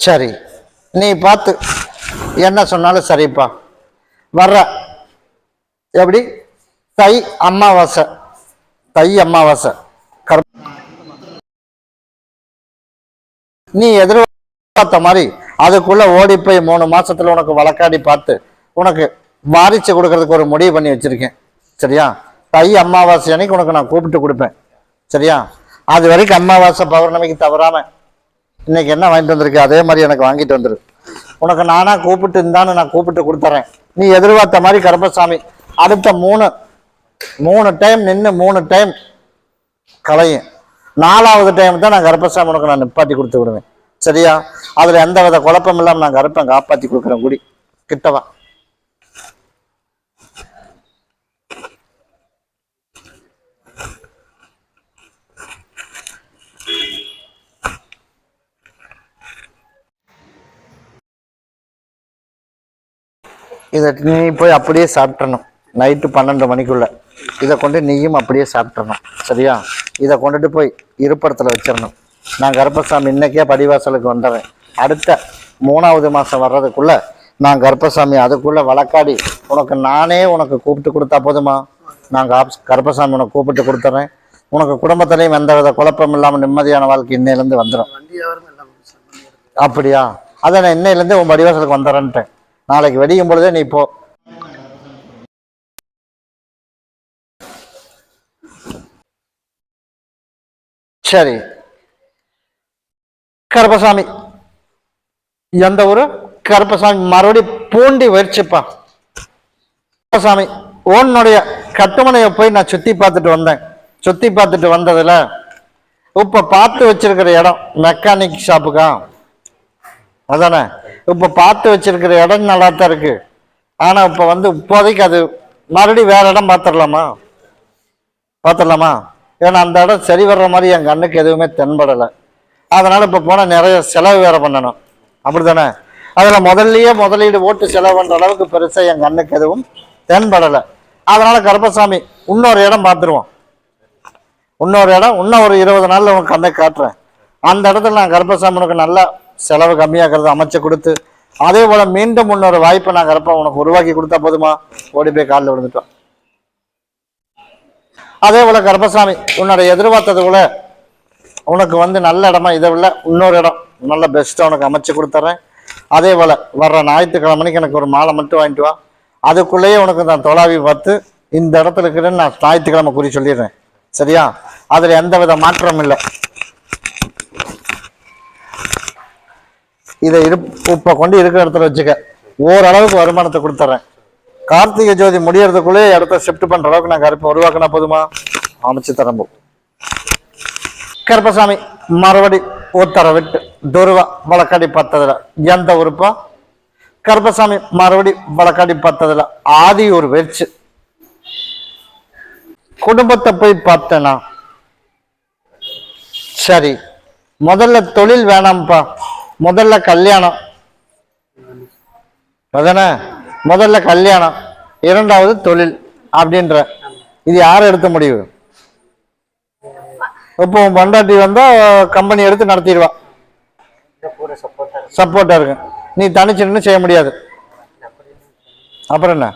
சரி நீ பார்த்து என்ன சொன்னாலும் சரிப்பா. வர்ற. எப்படி? தை அமாவாசை. தை அமாவாசை. கர் நீ எதிர்பார்த்த மாதிரி அதுக்குள்ள ஓடி போய் மூணு மாசத்துல உனக்கு வழக்காடி பார்த்து உனக்கு வாரிச்சு கொடுக்கறதுக்கு ஒரு முடிவு பண்ணி வச்சிருக்கேன். சரியா? தை அமாவாசை அன்னைக்கு உனக்கு நான் கூப்பிட்டு கொடுப்பேன். சரியா? அது வரைக்கும் அமாவாசை பௌர்ணமிக்கு தவறாம இன்னைக்கு என்ன வாங்கிட்டு வந்திருக்கு? அதே மாதிரி எனக்கு வாங்கிட்டு வந்துரு. உனக்கு நானா கூப்பிட்டு இருந்தான்னு நான் கூப்பிட்டு கொடுத்துறேன். நீ எதிர்பார்த்த மாதிரி கருப்பசாமி அடுத்த மூணு மூணு டைம் நின்று மூணு டைம் கலையும் நாலாவது டைம் தான் நான் கருப்பசாமி உனக்கு நான் நிப்பாட்டி கொடுத்து விடுவேன். சரியா? அதுல எந்த வித குழப்பம் இல்லாமல் நான் கருப்பன் காப்பாற்றி கொடுக்குறேன் குடி. கிட்டவா? இதை நீ போய் அப்படியே சாப்பிட்றணும் நைட்டு பன்னெண்டு மணிக்குள்ளே. இதை கொண்டு நீயும் அப்படியே சாப்பிட்றணும் சரியா? இதை கொண்டுட்டு போய் இருப்படத்தில் வச்சிடணும் நான் கருப்பசாமி இன்றைக்கே படிவாசலுக்கு வந்துடுறேன். அடுத்த மூணாவது மாதம் வர்றதுக்குள்ளே நான் கருப்பசாமி அதுக்குள்ளே வழக்காடி உனக்கு நானே உனக்கு கூப்பிட்டு கொடுத்தா போதுமா? நான் காப்- கருப்பசாமி உனக்கு கூப்பிட்டு கொடுத்துட்றேன் உனக்கு குடும்பத்திலையும் எந்த வித குழப்பம் இல்லாமல் நிம்மதியான வாழ்க்கை இன்னையிலேருந்து வந்துடும் அப்படியா? அதை நான் இன்னையிலேருந்து உன் படிவாசலுக்கு வந்துடுறேன்ட்டேன். நாளைக்கு வெடிக்கும் பொழுதே நீ போ. சரி. கருப்பசாமி. எந்த ஊரு? கருப்பசாமி மறுபடியும் பூண்டி வயிற்சிப்பா கருப்பசாமி உன்னுடைய கட்டுமனையை போய் நான் சுத்தி பார்த்துட்டு வந்தேன். சுத்தி பார்த்துட்டு வந்ததுல இப்ப பார்த்து வச்சிருக்கிற இடம் மெக்கானிக் ஷாப்புக்கா அதானே? இப்போ பார்த்து வச்சிருக்கிற இடம் நல்லா தான் இருக்கு. ஆனால் இப்போ வந்து இப்போதைக்கு அது மறுபடியும் வேற இடம் பார்த்துடலாமா? பார்த்துடலாமா? ஏன்னா அந்த இடம் சரி வர்ற மாதிரி என் கண்ணுக்கு எதுவுமே தென்படலை. அதனால் இப்போ போனால் நிறைய செலவு வேற பண்ணணும். அப்படி தானே அதில் முதல்லயே முதலீடு ஓட்டு செலவு பண்ணுற அளவுக்கு பெருசாக என் கண்ணுக்கு எதுவும் தென்படலை. அதனால் கருப்பசாமி இன்னொரு இடம் பார்த்துருவோம். இன்னொரு இடம் இன்னும் ஒரு இருபது நாளில் உனக்கு கண்ணை காட்டுறேன். அந்த இடத்துல நான் கருப்பசாமி உனக்கு நல்லா செலவு கம்மியாகிறது அமைச்சு கொடுத்து அதே போல மீண்டும் இன்னொரு வாய்ப்பை நான் கருப்பா உனக்கு உருவாக்கி கொடுத்தா போதுமா? ஓடி போய் காலில் விழுந்துட்டோம். அதே போல கருப்பசாமி உன்னோட எதிர்பார்த்தது போல உனக்கு வந்து நல்ல இடமா இதை விட இன்னொரு இடம் நல்ல பெஸ்ட்டாக உனக்கு அமைச்சு கொடுத்துட்றேன் அதே போல் வர்ற ஞாயிற்றுக்கிழமைக்கு எனக்கு ஒரு மாலை மட்டும் வாங்கிட்டு வா. அதுக்குள்ளேயே உனக்கு நான் தொலாவி பார்த்து இந்த இடத்துல இருக்கிறேன்னு நான் ஞாயிற்றுக்கிழமை குறி சொல்லிடுறேன். சரியா? அதில் எந்த வித மாற்றம் இல்லை. இதை இரு இப்போ கொண்டு இருக்கிற இடத்துல வச்சுக்க. ஓரளவுக்கு வருமானத்தை கொடுத்துட்றேன் கார்த்திகை ஜோதி முடியறதுக்குள்ளே இடத்த ஷிஃப்ட் பண்ணுற அளவுக்கு நான் கருப்பை உருவாக்கினா போதுமா? அமைச்சு தரம்போ. கருப்பசாமி மறுபடி உத்தர விட்டு துருவா வழக்காடி பார்த்ததுல எந்த உறுப்பா? கருப்பசாமி மறுபடி வழக்காடி பார்த்ததுல ஆதி ஒரு வெச்சு குடும்பத்தை போய் பார்த்தேனா? சரி. முதல்ல தொழில் வேணாம்ப்பா. முதல்ல கல்யாணம். அதானே? முதல்ல கல்யாணம் இரண்டாவது தொழில் அப்படின்ற. இது யார் எடுத்த முடிவு? இப்போ உன் பொண்டாட்டி வந்தா கம்பெனி எடுத்து நடத்திடுவா. சப்போர்ட்டா இருக்கு நீ தனிச்சு நின்னு செய்ய முடியாது. அப்புறம் என்ன?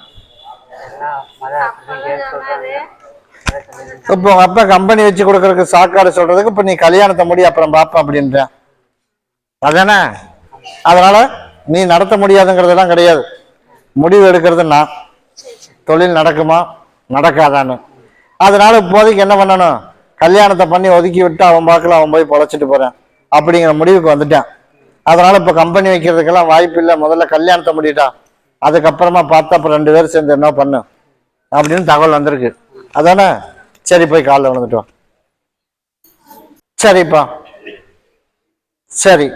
இப்போ உங்க அப்பா கம்பெனி வச்சு கொடுக்கறதுக்கு சாக்காடு சொல்றதுக்கு இப்போ நீ கல்யாணத்தை முடி அப்புறம் பார்ப்பேன் அப்படின்ற. அதானே? அதனால நீ நடத்த முடியாதுங்கிறதெல்லாம் கிடையாது. முடிவு எடுக்கிறது நான் தொழில் நடக்குமா? நடக்காதான்னு. அதனால இப்போதைக்கு என்ன பண்ணணும்? கல்யாணத்தை பண்ணி ஒதுக்கி விட்டு அவன் பார்க்கல அவன் போய் பொழைச்சிட்டு போறேன் அப்படிங்கிற முடிவுக்கு வந்துட்டான். அதனால இப்போ கம்பெனி வைக்கிறதுக்கெல்லாம் வாய்ப்பு இல்லை. முதல்ல கல்யாணத்தை முடிட்டா அதுக்கப்புறமா பார்த்தா அப்புறம் ரெண்டு பேரும் சேர்ந்து என்ன பண்ணு அப்படின்னு தகவல் வந்திருக்கு. அதானே? சரி போய் காலைல விழுந்துட்டு சரிப்பா. சரி.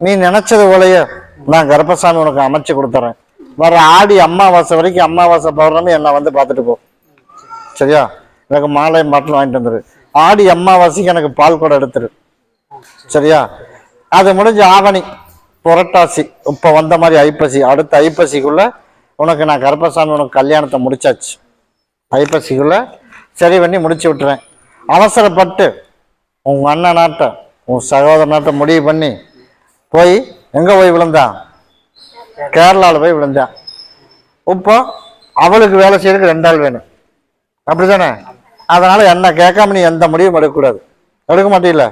நீ நினைச்சது போலயே நான் கருப்பசாமி உனக்கு அமைச்சு கொடுத்துறேன். வர ஆடி அம்மாவாசை வரைக்கும் அம்மாவாசை பௌர்ணமி என்னை வந்து பார்த்துட்டு போ. சரியா? எனக்கு மாலை மாட்டில் வாங்கிட்டு வந்துரு. ஆடி அம்மாவாசைக்கு எனக்கு பால் கூட எடுத்துரு. சரியா? அது முடிஞ்சு ஆவணி புரட்டாசி இப்போ வந்த மாதிரி ஐப்பசி அடுத்த ஐப்பசிக்குள்ள உனக்கு நான் கருப்பசாமி உனக்கு கல்யாணத்தை முடிச்சாச்சு. ஐப்பசிக்குள்ள சரி பண்ணி முடிச்சு விட்டுறேன். அவசரப்பட்டு உங்க அண்ணன் நாட்டை உன் சகோதர நாட்டை முடிவு பண்ணி போய் எங்கே போய் விழுந்தான்? கேரளாவில் போய் விழுந்தான். இப்போ அவளுக்கு வேலை செய்யறதுக்கு ரெண்டு ஆள் வேணும். அப்படிதானே அதனால் என்ன கேட்காம நீ எந்த முடிவும் எடுக்கக்கூடாது. எடுக்க மாட்டீங்கள?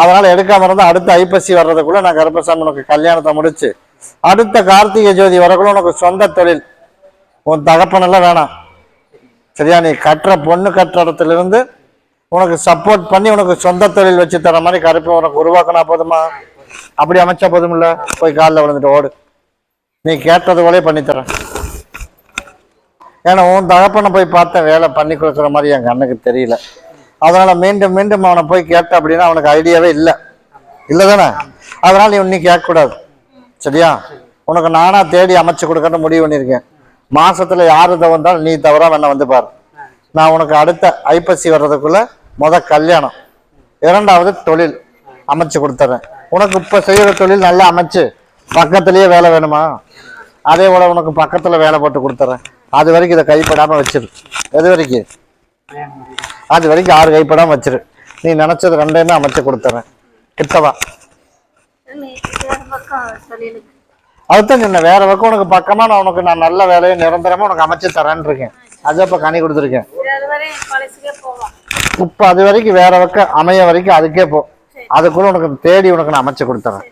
அதனால் எடுக்காமல் இருந்தால் அடுத்த ஐப்பசி வர்றதுக்குள்ளே நான் கருப்பசாமி உனக்கு கல்யாணத்தை முடிச்சு அடுத்த கார்த்திகை ஜோதி வரக்குள்ள உனக்கு சொந்த தொழில். உன் தகப்பனெல்லாம் வேணாம். சரியா? நீ கட்டுற பொண்ணு கட்டுற உனக்கு சப்போர்ட் பண்ணி உனக்கு சொந்த தொழில் வச்சு தர மாதிரி கருப்பை உனக்கு உருவாக்கினா போதுமா? அப்படி அமைச்சா போதும் இல்ல போய் காலில் விழுந்துட்டு ஓடு. நீ கேட்டது போலே பண்ணித்தரேன். ஏன்னா உன் தகப்பனை போய் பார்த்தேன் வேலை பண்ணி கொடுக்குற மாதிரி என் கண்ணுக்கு தெரியல. அதனால மீண்டும் மீண்டும் அவனை போய் கேட்ட அப்படின்னா அவனுக்கு ஐடியாவே இல்லை. இல்லை தானே அதனால நீ கேட்கக்கூடாது. சரியா? உனக்கு நானா தேடி அமைச்சு கொடுக்கன்னு முடிவு பண்ணியிருக்கேன். மாசத்துல யாரு தவந்தாலும் நீ தவறா வேணா வந்து பாரு. நான் உனக்கு அடுத்த ஐப்பசி வர்றதுக்குள்ள முத கல்யாணம். இரண்டாவது தொழில் அமைச்சு கொடுத்துறேன். உனக்கு இப்ப செய்யற தொழில் நல்லா அமைச்சு பக்கத்துலயே வேலை வேணுமா? அதே போல உனக்கு பக்கத்துல வேலை போட்டு கொடுத்துட்றேன் அது வரைக்கும் இதை கைப்படாம வச்சிரு. எது வரைக்கும்? அது வரைக்கும் ஆறு கைப்படாம வச்சிரு. நீ நினைச்சது ரெண்டையுமே அமைச்சு கொடுத்துட்றேன் கிட்டவா அதுதான் சொன்னேன் வேற பக்கம் உனக்கு பக்கமா நான் உனக்கு நான் நல்ல வேலையை நிரந்தரமா உனக்கு அமைச்சு தரேன்னு இருக்கேன். அது இப்ப கனி கொடுத்துருக்கேன். இப்ப அது வரைக்கும் வேற பக்கம் அமைய வரைக்கும் அதுக்கே போ. அதுக்குள்ள உனக்கு தேடி உனக்கு நான் அமைச்சு கொடுத்துறேன்.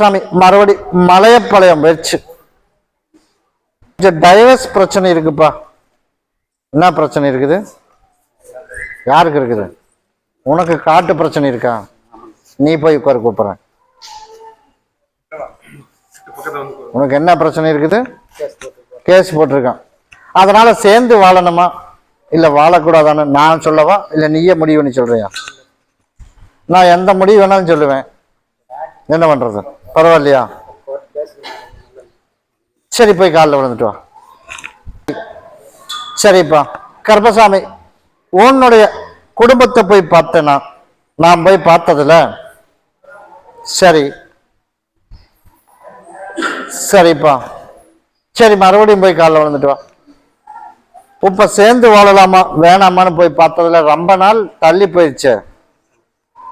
சாமி மறுபடி மலையப்பாளையம் வச்சு. டைவர்ஸ் பிரச்சனை இருக்குப்பா. என்ன பிரச்சனை இருக்குது? யாருக்கு இருக்குது? உனக்கு காட்டு பிரச்சனை இருக்கா? நீ போய் உட்கார கூப்பிடுறேன். உனக்கு என்ன பிரச்சனை இருக்குது? கேஸ் போட்டிருக்கான். அதனால சேர்ந்து வாழணுமா? இல்லை வாழக்கூடாதானு நான் சொல்லவா? இல்லை நீயே முடிவு பண்ணி சொல்றியா? நான் எந்த முடிவு வேணாலும் சொல்லுவேன். என்ன பண்றது? பரவாயில்லையா? சரி போய் காலில் விழுந்துட்டு வா. சரிப்பா. கர்பசாமி உன்னுடைய குடும்பத்தை போய் பார்த்தேன்னா நான் போய் பார்த்ததுல. சரி. சரிப்பா. சரி மறுபடியும் போய் காலில் விழுந்துட்டு வா. இப்போ சேர்ந்து வாழலாமா? வேணாமான்னு போய் பார்த்ததுல ரொம்ப நாள் தள்ளி போயிடுச்சு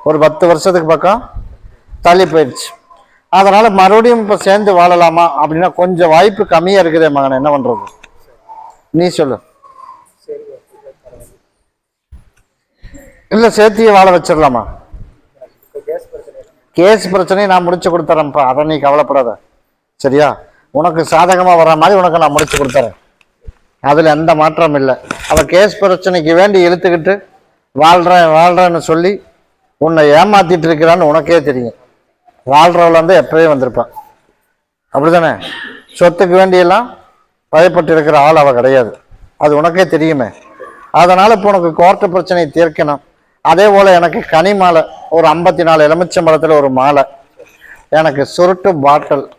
ஒரு பத்து வருஷத்துக்கு பக்கம் தள்ளி போயிடுச்சு அதனால் மறுபடியும் இப்போ சேர்ந்து வாழலாமா அப்படின்னா கொஞ்சம் வாய்ப்பு கம்மியாக இருக்குதே மகன் என்ன பண்ணுறது நீ சொல்லு. இல்லை சேர்த்தியே வாழ வச்சிடலாமா? கேஸ் பிரச்சனையை நான் முடிச்சு கொடுத்துறேன்ப்பா. அதை நீ கவலைப்படாத. சரியா? உனக்கு சாதகமாக வர மாதிரி உனக்கு நான் முடிச்சு கொடுத்துறேன். அதில் எந்த மாற்றம் இல்லை. அவள் கேஸ் பிரச்சனைக்கு வேண்டி இழுத்துக்கிட்டு வாழ்கிறேன் வாழ்கிறேன்னு சொல்லி உன்னை ஏமாத்திட்டு இருக்கிறான்னு உனக்கே தெரியும். வாழ்கிறவள் வந்து எப்பவே வந்திருப்பான். அப்படிதானே? சொத்துக்கு வேண்டியெல்லாம் பயப்பட்டு இருக்கிற ஆள் அவள் கிடையாது. அது உனக்கே தெரியுமே. அதனால் இப்போ உனக்கு கோர்ட்டு பிரச்சனையை தீர்க்கணும். அதே போல் எனக்கு கனி மாலை ஒரு ஐம்பத்தி நாலு எலுமிச்சம்பழத்துல ஒரு மாலை. எனக்கு சுருட்டு பாட்டில்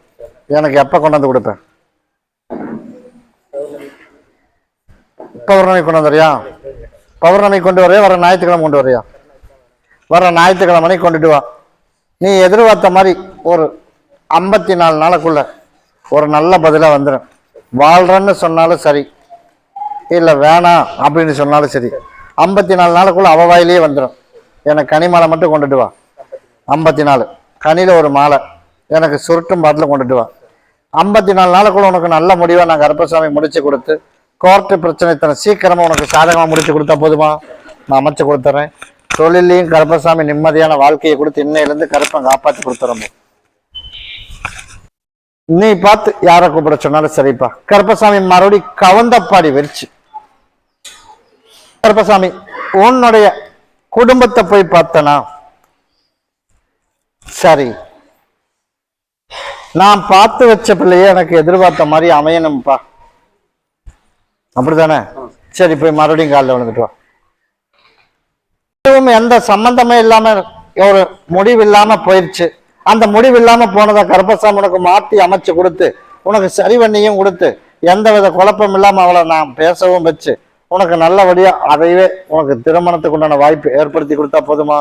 எனக்கு எப்போ கொண்டாந்து கொடுப்பேன் பௌர்ணமி கொண்டு வந்துறியா பௌர்ணமி கொண்டு வரையா வர ஞாயிற்றுக்கிழமை கொண்டு வரையா வர ஞாயிற்றுக்கிழமை கொண்டுட்டு வா. நீ எதிர்பார்த்த மாதிரி ஒரு ஐம்பத்தி நாலு நாளுக்குள்ள ஒரு நல்ல பதிலாக வந்துடும் வாழ்கிறேன்னு சொன்னாலும் சரி இல்லை வேணாம் அப்படின்னு சொன்னாலும் சரி ஐம்பத்தி நாலு நாளுக்குள்ள அவ வாயிலேயே வந்துடும் எனக்கு கனி மாலை மட்டும் கொண்டுட்டு வா. ஐம்பத்தி நாலு கனியில் ஒரு மாலை. எனக்கு சுருட்டும் பாட்டில் கொண்டுட்டு வா. ஐம்பத்தி நாலு நாளுக்குள்ள உனக்கு நல்ல முடிவை நான் கருப்பசாமி முடிச்சு கொடுத்து கோர்ட்டு பிரச்சனை தரேன் சீக்கிரமாக உனக்கு சாதகமாக முடிச்சு கொடுத்தா போதுமா? நான் அமைச்சு கொடுத்துட்றேன் தொழிலையும் கருப்பசாமி நிம்மதியான வாழ்க்கையை கொடுத்து இன்னையிலேருந்து கருப்பை காப்பாற்றி கொடுத்துறோம். நீ பார்த்து யாரை கூப்பிட சொன்னாலும் சரிப்பா. கருப்பசாமி மறுபடி கவந்தப்பாடி வெறிச்சு. கருப்பசாமி உன்னுடைய குடும்பத்தை போய் பார்த்தனா? சரி. நான் பார்த்து வச்ச பிள்ளையே எனக்கு எதிர்பார்த்த மாதிரி அமையணும்ப்பா அப்படிதானே? சரி போய் மறுபடியும் காலைல விழுந்துட்டு வா. இதுவும் எந்த சம்பந்தமே இல்லாம ஒரு முடிவு இல்லாம போயிருச்சு. அந்த முடிவு இல்லாம போனதை கருப்பசாமி உனக்கு மாற்றி அமைச்சு கொடுத்து உனக்கு சரி பண்ணியும் கொடுத்து எந்த வித குழப்பம் இல்லாம அவளை நான் பேசவும் வச்சு உனக்கு நல்லபடியா அதையவே உனக்கு திருமணத்துக்கு உண்டான வாய்ப்பு ஏற்படுத்தி கொடுத்தா போதுமா?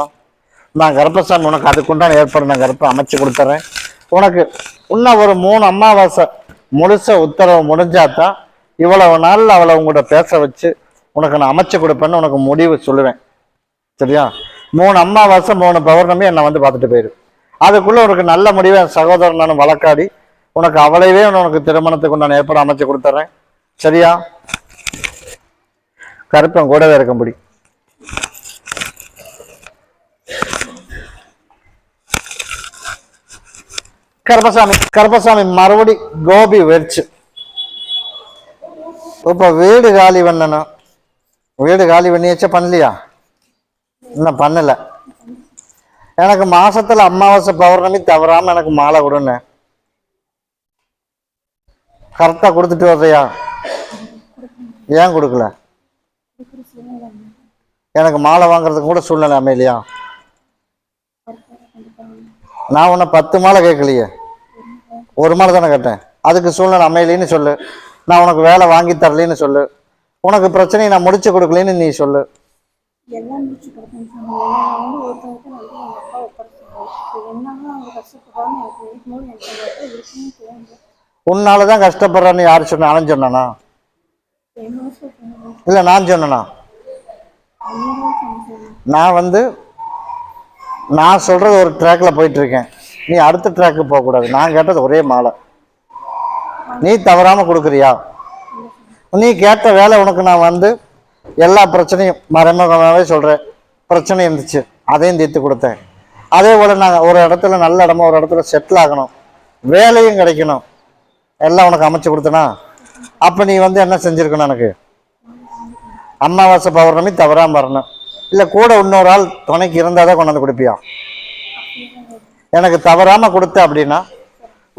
நான் கருப்பசாமி உனக்கு அதுக்குண்டான ஏற்பாடு நான் கருப்பை அமைச்சு கொடுத்துறேன். உனக்கு இன்னும் ஒரு மூணு அமாவாசை முழுச உத்தரவு முடிஞ்சாதான் இவ்வளவு நாள் அவளை உங்கள்கிட்ட பேச வச்சு உனக்கு நான் அமைச்சு கொடுப்பேன்னு உனக்கு முடிவு சொல்லுவேன். சரியா? மூணு அம்மாவாசை மூணு பௌர்ணமி என்னை வந்து பார்த்துட்டு போயிரு. அதுக்குள்ளே உனக்கு நல்ல முடிவை என் சகோதரன் நான் வழக்காடி உனக்கு அவளையவே உனக்கு திருமணத்துக்கு நான் ஏற்பாடு அமைச்சு கொடுத்துட்றேன் சரியா? கருப்பன் கூடவே இருக்கும்படி கருப்பசாமி கருப்பசாமி மறுபடி கோபி வெறிச்சு. இப்போ வீடு காலி பண்ணணும். வீடு காலி பண்ணியாச்சா பண்ணலையா? இன்னும் பண்ணலை. எனக்கு மாசத்துல அமாவாசை பௌர்ணமி தவறாம எனக்கு மாலை கொடுன்னு. கரெக்டா கொடுத்துட்டு வர்றியா? ஏன் கொடுக்கல? எனக்கு மாலை வாங்குறதுக்கு கூட சூழ்நிலை அமையலையா? நான் உன்னை பத்து மாலை கேட்கலையே. ஒரு மாலை தானே கேட்டேன். அதுக்கு சூழ்நிலை அமையலைன்னு சொல்லு. நான் உனக்கு வேலை வாங்கி தரலைன்னு சொல்லு. உனக்கு பிரச்சனையை நான் முடிச்சு கொடுக்கலைன்னு நீ சொல்லு. உன்னால தான் கஷ்டப்படுறேன்னு யார் சொன்னா? அவன் சொன்னானா? இல்லை நான் சொன்னனா? நான் வந்து நான் சொல்றது ஒரு ட்ராக்ல போயிட்டு இருக்கேன். நீ அடுத்த ட்ராக்கு போகக்கூடாது. நான் கேட்டது ஒரே மாலை. நீ தவறாமல் கொடுக்குறியா? நீ கேட்ட வேலை உனக்கு நான் வந்து எல்லா பிரச்சனையும் மறைமுகமாகவே சொல்கிறேன் பிரச்சனை இருந்துச்சு அதையும் தீர்த்து கொடுத்தேன். அதே போல் நான் ஒரு இடத்துல நல்ல இடமா ஒரு இடத்துல செட்டில் ஆகணும். வேலையும் கிடைக்கணும். எல்லாம் உனக்கு அமைச்சு கொடுத்தனா? அப்போ நீ வந்து என்ன செஞ்சுருக்கணும் எனக்கு? அமாவாசை பௌர்ணமி தவறாமல் வரணும். இல்லை கூட இன்னொரு ஆள் துணைக்கு இருந்தால் தான் கொண்டாந்து கொடுப்பியா? எனக்கு தவறாமல் கொடுத்த அப்படின்னா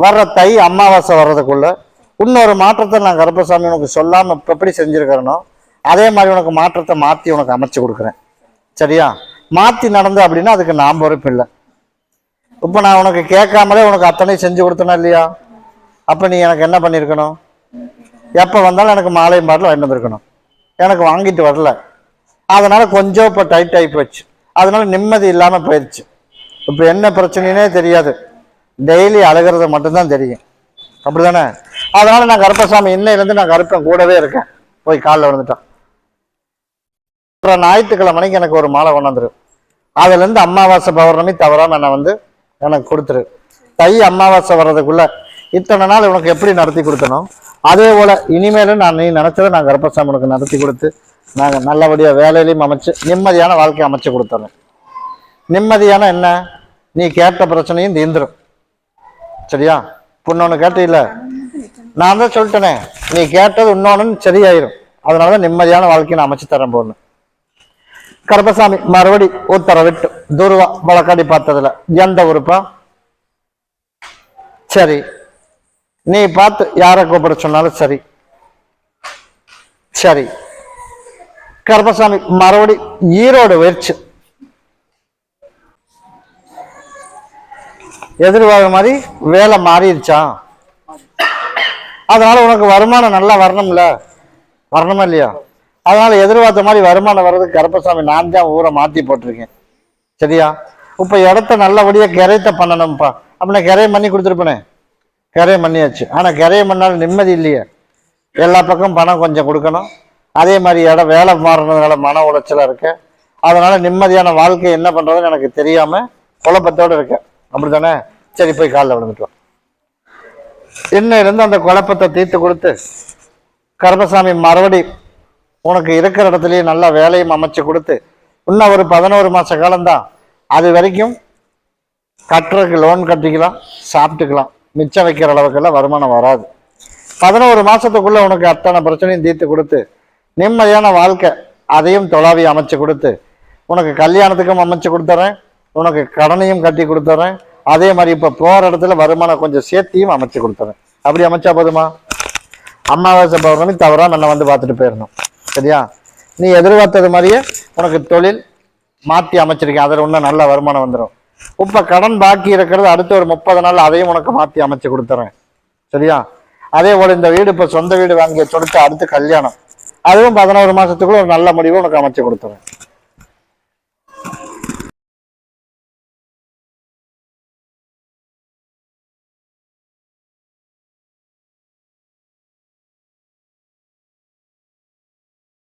வர்ற தை அமாவாசை வர்றதுக்குள்ள இன்னொரு மாற்றத்தை நான் கருப்பசாமி உனக்கு சொல்லாமல் இப்போ எப்படி செஞ்சிருக்கிறேனோ அதே மாதிரி உனக்கு மாற்றத்தை மாற்றி உனக்கு அமைச்சு கொடுக்குறேன். சரியா? மாற்றி நடந்து அப்படின்னா அதுக்கு நான் பொறுப்பு இல்லை. இப்போ நான் உனக்கு கேட்காமலே உனக்கு அத்தனையும் செஞ்சு கொடுத்தனா இல்லையா? அப்போ நீ எனக்கு என்ன பண்ணியிருக்கணும் எப்போ வந்தாலும் எனக்கு மாலையும் பாட்டில் வாங்கிட்டு வந்திருக்கணும். எனக்கு வாங்கிட்டு வரல. அதனால் கொஞ்சம் இப்போ டைட் ஆகி போச்சு. அதனால் நிம்மதி இல்லாமல் போயிடுச்சு இப்போ என்ன பிரச்சனைனே தெரியாது. டெய்லி அழுகிறது மட்டும்தான் தெரியும். அப்படி தானே அதனால நான் கருப்பசாமி இன்னையிலேருந்து நான் கருப்பேன் கூடவே இருக்கேன். போய் காலில் விழுந்துட்டோம் அப்புறம் ஞாயிற்றுக்கிழமைக்கு எனக்கு ஒரு மாலை கொண்டாந்துரு அதுலேருந்து அமாவாசை பௌர்ணமி தவறாமல் என்னை வந்து எனக்கு கொடுத்துரு. தை அமாவாசை வர்றதுக்குள்ள இத்தனை நாள் உனக்கு எப்படி நடத்தி கொடுத்தனோ அதே போல் இனிமேலும் நான் நீ நினச்சத நான் கருப்பசாமி உனக்கு நடத்தி கொடுத்து நாங்கள் நல்லபடியாக வேலையிலையும் அமைச்சு நிம்மதியான வாழ்க்கை அமைச்சு கொடுத்துறேன். நிம்மதியான என்ன? நீ கேட்ட பிரச்சனையும் தீந்துடும் சரியா? இன்னொன்று கேட்டீல்ல? நான் தான் சொல்லிட்டேனே. நீ கேட்டது இன்னொன்னு சரியாயிரும். அதனால தான் நிம்மதியான வாழ்க்கையை நான் அமைச்சு தரேன் போன்னு கருப்பசாமி மறுபடி உத்தரவிட்டு துருவா வழக்காடி பார்த்ததுல. எந்த உறுப்பா? சரி. நீ பார்த்து யாரை கூப்பிட சொன்னாலும் சரி. சரி. கருப்பசாமி மறுபடி ஈரோடு உயர்ச்சி எதிர்பார்த்த மாதிரி வேலை மாறிடுச்சான் அதனால உனக்கு வருமானம் நல்லா வரணும்ல? வரணுமா இல்லையா? அதனால எதிர்பார்த்த மாதிரி வருமானம் வர்றதுக்கு கருப்பசாமி நான் தான் ஊரை மாற்றி போட்டிருக்கேன். சரியா? இப்போ இடத்த நல்லபடியாக கிரையத்தை பண்ணணும்ப்பா. அப்படின்னா கிரையம் பண்ணி கொடுத்துருப்பேனே. கிரையம் பண்ணியாச்சு ஆனால் கிரையம் பண்ணாலும் நிம்மதி இல்லையே. எல்லா பக்கம் பணம் கொஞ்சம் கொடுக்கணும். அதே மாதிரி இடம் வேலை மாறினதுனால மன உளைச்சலாக இருக்கு. அதனால் நிம்மதியான வாழ்க்கை என்ன பண்ணுறதுன்னு எனக்கு தெரியாமல் குழப்பத்தோடு இருக்கேன். அப்படித்தானே? சரி போய் காலில் விழுந்துட்டு என்ன இருந்து அந்த குழப்பத்தை தீர்த்து கொடுத்து கருப்பசாமி மறுபடி உனக்கு இருக்கிற இடத்துலயே நல்ல வேலையும் அமைச்சு கொடுத்து இன்னும் ஒரு பதினோரு மாச காலம்தான். அது வரைக்கும் கட்டுறதுக்கு லோன் கட்டிக்கலாம் சாப்பிட்டுக்கலாம். மிச்சம் வைக்கிற அளவுக்கெல்லாம் வருமானம் வராது. பதினோரு மாசத்துக்குள்ள உனக்கு அத்தனை பிரச்சனையும் தீர்த்து கொடுத்து நிம்மதியான வாழ்க்கை அதையும் தொலாவி அமைச்சு கொடுத்து உனக்கு கல்யாணத்துக்கும் அமைச்சு கொடுத்துறேன். உனக்கு கடனையும் கட்டி கொடுத்துறேன். அதே மாதிரி இப்போ போகிற இடத்துல வருமானம் கொஞ்சம் சேர்த்தியும் அமைச்சு கொடுத்துறேன். அப்படி அமைச்சா போதுமா? அமாவாசை பௌர்ணமி தவறாக என்னை வந்து பார்த்துட்டு போயிடணும் சரியா? நீ எதிர்பார்த்தது மாதிரியே உனக்கு தொழில் மாற்றி அமைச்சிருக்கேன். அதில் இன்னும் நல்ல வருமானம் வந்துடும் இப்போ கடன் பாக்கி இருக்கிறது அடுத்த ஒரு முப்பது நாள் அதையும் உனக்கு மாற்றி அமைச்சு கொடுத்துறேன். சரியா? அதே போல் இந்த வீடு இப்போ சொந்த வீடு வாங்கி கொடுத்து அடுத்து கல்யாணம். அதுவும் பதினோரு மாதத்துக்குள்ள ஒரு நல்ல முடிவு உனக்கு அமைச்சு கொடுத்துறேன்.